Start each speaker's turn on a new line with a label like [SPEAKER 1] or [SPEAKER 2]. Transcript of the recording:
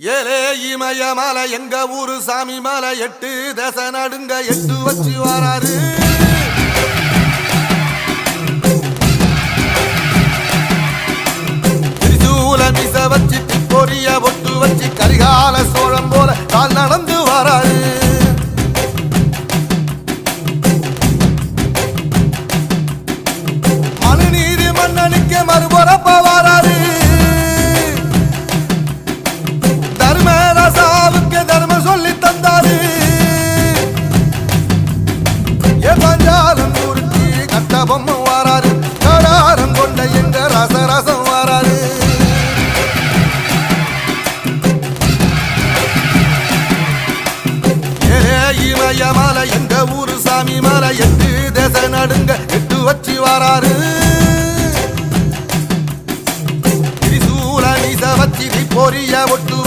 [SPEAKER 1] ஏலே இமய மலை எங்க ஊரு சாமி மலை எட்டு தச நடுங்க எட்டு வச்சு வராரு. திரிசூல மிச வச்சு பொரிய ஒட்டு வச்சு கரிகால சோழம் போல கால் பஞ்சாலம் உருட்டி கட்டபம் பொம்மை வாராரு கடாரம் கொண்ட எங்க ரசரசம் வாராரு ஏ இமய மலை எங்க ஊரு சாமி மலை எட்டு தேச நடுங்க எட்டு வச்சு வாராரு திரிசூல நீச வச்சி பொரிய ஒட்டு